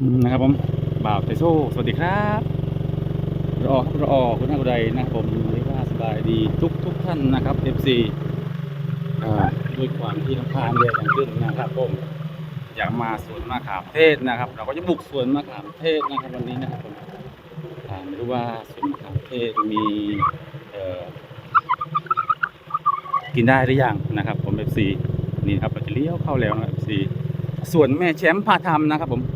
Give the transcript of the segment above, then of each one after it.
อืมนะครับผมบ่าวไทโซสวัสดีครับรอครับรอคุณอากุไดนะครับผมเรียกว่าสบายดีทุกทุกท่านนะครับ FC อ่าด้วยความที่น้ำพานเลยอย่างขึ้นนะครับผมอยากมาสวนมะขามเทศนะครับ เราก็จะบุกสวนมะขามเทศนะครับวันนี้นะครับผมอ่าไม่รู้ว่าสวนมะขามเทศมีเอ่อกินได้หรือยังนะครับ ผม FC นี่นะครับเราจะเลี้ยวเข้าแล้วนะครับ FC ส่วนแม่แชมป์พาทำนะครับผมอ่า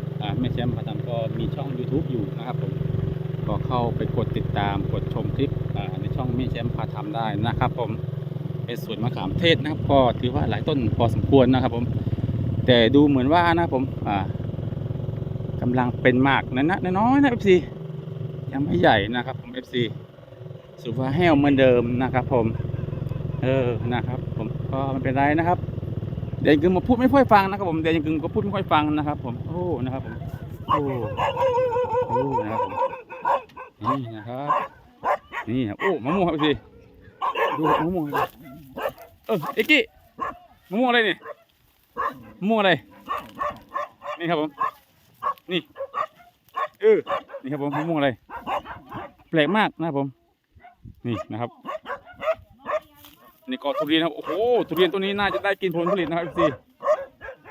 แชมป์พาทำก็มีช่อง YouTube อยู่นะครับผมก็เข้าไปกดติดตามกดชมคลิปในช่องแม่แชมป์พาทำได้นะครับผมเป็นสวนมะขามเทศนะครับก็ถือว่าหลายต้นพอสมควรนะครับผม แต่ดูเหมือนว่านะครับผมกำลังเป็นมากนะนะน้อยนะ FC ยังไม่ใหญ่นะครับผม FC สุภาแห้วเหมือนเดิมนะครับผม เออนะครับ ผมก็ไม่เป็นไรนะครับ เดนกึมมาพูดไม่ค่อยฟังนะครับผมเดนกึมก็พูดไม่ค่อยฟังนะครับ ผมโอ้นะครับผมโอ้โอ้นะครับผมนี่นะครับนี่โอ้มะม่วงครับพี่ดูมะม่วงเออเอ็กกี้มะม่วงอะไรเนี่ยมะม่วงอะไรนี่ครับผมนี่เออนี่ครับผมมะม่วงอะไร แปลกมากนะครับผม นี่นะครับ นี่ก็ทุเรียนครับ โอ้โห ทุเรียนตัวนี้น่าจะได้กินผลผลิตนะครับพี่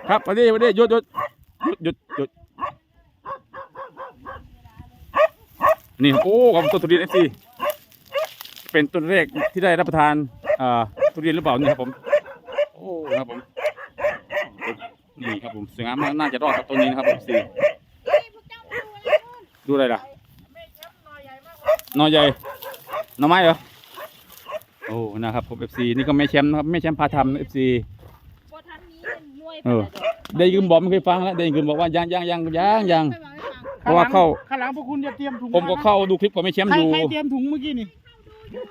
ครับมาดิมาดิหยุดหยุดหยุดหยุดหยุดนี่โอ้ครับต้นทุเรียนเอฟซีเป็นต้นแรกที่ได้รับประทานอ่าทุเรียนหรือเปล่านี่ครับผม โอ้ครับผม นี่ครับผมสวยงามมากน่าจะรอดครับต้นนี้นะครับเอฟซีดูอะไรล่ะหนอใหญ่หน่อไม้เหรอ โอ้นะครับผม FC นี่ก็แม่แชมป์นะครับแม่แชมป์พาทำ FC บ่ทันนี้หน่วยเออ ได้ยินบอกไม่เคยฟังแล้วได้ยินบอกว่ายังยังยังยังยัง เพราะว่าเข้า ข้างหลังพวกคุณจะเตรียมถุงผมก็เข้าดูคลิปของแม่แชมป์ใครอยู่ ใครเตรียมถุงเมื่อกี้นี่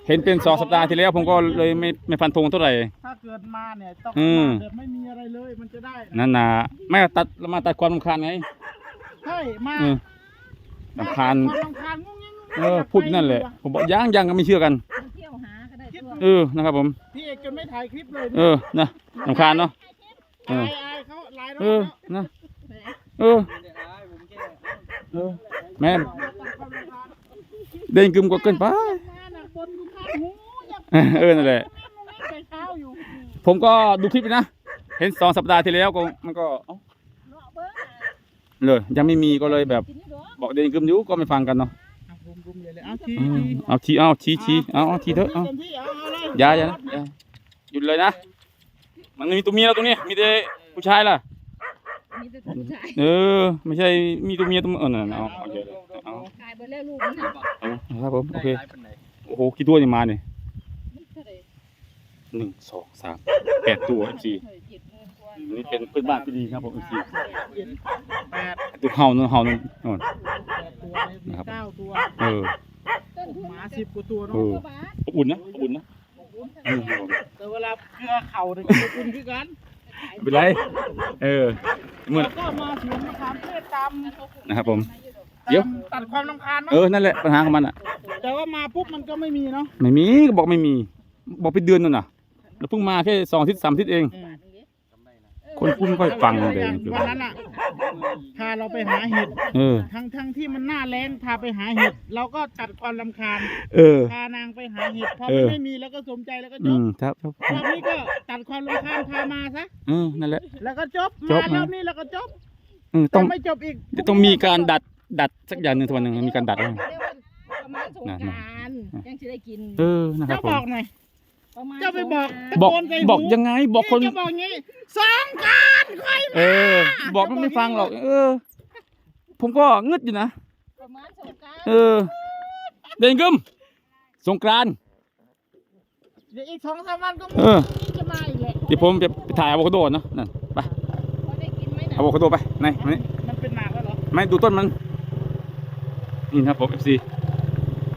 เห็นเป็นสองสัปดาห์ที่แล้ว ผมก็เลยไม่ไม่ฟันธงเท่าไหร่ ถ้าเกิดมาเนี่ยต้องอืม มาแบบไม่มีอะไรเลยมันจะได้ นั่นนะไม่ตัดมาตัดความรำคาญไงใช่ มาเออ รำคาญความรำคาญงุ้งงิ้งงุ้งงิ้งเออพูดอยู่นั่นแหละ ผมบอกยังยังก็ไม่เชื่อกัน เออนะครับผม พี่เอกจนไม่ถ่ายคลิปเลยเออนะรำคาญเนาะเออายออายเขาไลน์เอแล้อวนะเออเออแม่เดินกึมก็เกินไปมาน่ะบนคุณข้างหูอยากเออนั่นแหละไปเช้าอยู่ผมก็ดูคลิปนะ เห็นสองสัปดาห์ที่แล้วก็มันก็เอ้าเนาะเบิ่งเลยยังไม่มีก็เลยแบบกินนี่ดอกบอกเดินกึมอยู่ก็ไม่ฟังกันเนาะเอารุมรุมใหญ่เลยเอาทีอืมทีเอาทีเอาชี้ชี้เอาเอาทีเถอะเอาต็มที่เอาเอาเลยอย่าอย่านะอย่าหยุดเลยนะ มันไม่มีตัวเมียแล้วตรงนี้ มีแต่ผู้ชายล่ะ มีแต่ผู้ชายเออ ไม่ใช่ มีตัวเมียตัวเออนั่นๆเอาโอเคเลยเอาขายไปแล้วลูกมันน่ะเอาครับผมโอเค โอ้โหกี่ตัวนี่มาเนี่ยมันเท่าไหร่หนึ่งสองสามแปดตัวเอฟซีเฮ้ยเจ็ดหมื่นกว่านี่เป็นพื้นบ้านที่ดีครับผมเอฟซีแปดตัวเห่านั่นเห่านั่นโน่นแปดตัวเลยมีนะครับเก้าตัว เออ ต้นทุนหมาสิบกว่าตัวเอเนาะอกว่าบาทอบอุ่นนะอบอุ่นนะเออครับผม แต่เวลาเกลือเข่าเนี่ยก็คุณคือกันไม่เป็นไร เออเหมือนแล้วก็มาสวนมะขามเทศตามนะครับผม เดี๋ยว ตัดความรำคาญเนาะเออนั่นแหละปัญหาของมันอะ แต่ว่ามาปุ๊บมันก็ไม่มีเนาะไม่มีก็บอกไม่มี บอกเป็นเดือนนั่นน่ะ แล้วเพิ่งมาแค่สองอาทิตย์สามอาทิตย์เอง คนพูดไม่ค่อยฟังเลยอย่างวันนั้นอะพาเราไปหาเห็ดเออ ทั้งทั้งที่มันหน้าแรงพาไปหาเห็ด เราก็ตัดความรำคาญเออ พานางไปหาเห็ดพอเอมันอ ไม่มีแล้วก็สมใจแล้วก็จอืบมครับครับรอบนี้ก็ตัดความรำคาญพามาซะเออนั่นแหละ แล้วก็จบจมาบนะ รอบนี้แล้วก็จบเออต้องแต่ไม่จบอีกจะต้องมีการดัดดัดสักอย่างหนึ่งทุกวันหนึ่งมีการดัดด้วยเรียกว่าประมาณสงกรานต์ยังสิได้กินเออนะครับเจ้าผมบอกหน่อยประมาณ เจ้าไปบอกสงกรานต์บอกตะโกนใส่หูบอกยังไง บอกคนเจะบอกงี้สองการค่อยเออบอกมันไม่ฟังหรอก เออ ผมก็งึดอยู่นะ ประมาณสงกรานต์เออ เด่นกึมสงกรานต์เดี๋ยวอีกสองสามวันก็เออ จะมาอีกแหละเดี๋ยวผมจะไปถ่ายอะโวคาโดเนาะ นั่น ไปพอได้กินไหมน่ะอะโวคาโดไปไหนมานี่ มันเป็นหนักแล้วเหรอไม่ดูต้นมัน นี่นะครับผม FC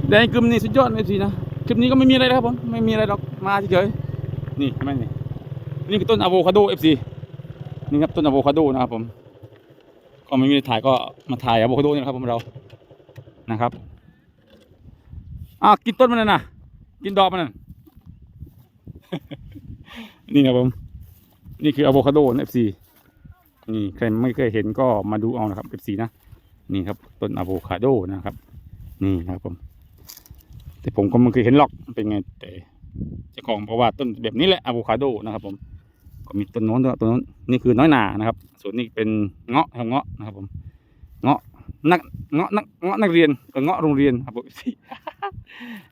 แดงกึมนี่สุดยอด FC นะ คลิปนี้ก็ไม่มีอะไรแล้วครับผม ไม่มีอะไรหรอก มาเฉยๆนี่เห็นไหมนี่นี่คือต้นอะโวคาโด FC นี่ครับต้นอะโวคาโดนะครับผมก็ไม่มีถ่ายก็มาถ่ายอะโวคาโดนี่แหละครับผมเรานะครับอ้าวกินต้นมันน่ะกินดอกมันน่ะนี่ครับผม นี่คืออะโวคาโดนะ FC นี่ใครไม่เคยเห็นก็มาดูเอานะครับ FC นะนี่ครับต้นอะโวคาโดนะครับ นี่นะครับผม แต่ผมก็ไม่เคยเห็นหรอกเป็นไงแต่ เจ้าของเพราะว่าต้นแบบนี้แหละอะโวคาโดนะครับผมก็มีต้นโน้นต้นโน้นนี่คือน้อยหนานะครับ ส่วนนี้เป็นเงาะครับเงาะนะครับผมเงาะนักเงาะนักเงาะนักเรียนเออเงาะโรงเรียนครับผม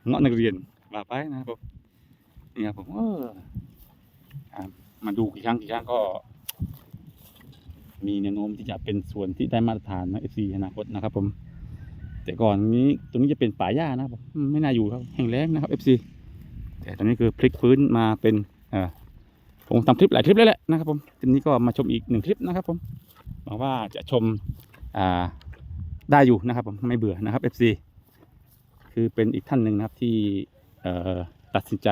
เงาะนักเรียนว่าไปนะครับผมนี่ครับผมเออมาดูกี่ครั้งกี่ครั้งก็ มีแนวโน้มที่จะเป็นส่วนที่ได้มาตรฐานนะ FC อนาคตนะครับผม แต่ก่อนนี้ตรงนี้จะเป็นป่าหญ้านะครับไม่น่าอยู่ครับแห้งแล้งนะครับ FC แต่ตอนนี้คือพลิกฟื้นมาเป็นผมทำคลิปหลายคลิปแล้วแหละนะครับผมทีนี้ก็มาชมอีกหนึ่งคลิปนะครับผมหวังว่าจะชมได้อยู่นะครับผมไม่เบื่อนะครับ FC คือเป็นอีกท่านหนึ่งนะครับที่ตัดสินใจ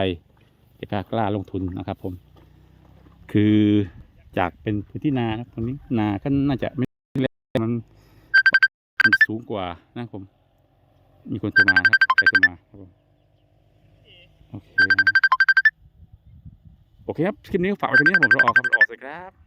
จะกล้ากล้าลงทุนนะครับผม คือจากเป็นพื้นที่นานะครับตรงนี้นาก็น่าจะไม่แรงมันมันสูงกว่านะครับผม มีคนโทรมาครับใครโทรมาครับผม โอเค โอเคครับ คลิปนี้ฝากไว้แค่นี้ครับผมรอครับรอสวัสดีครับ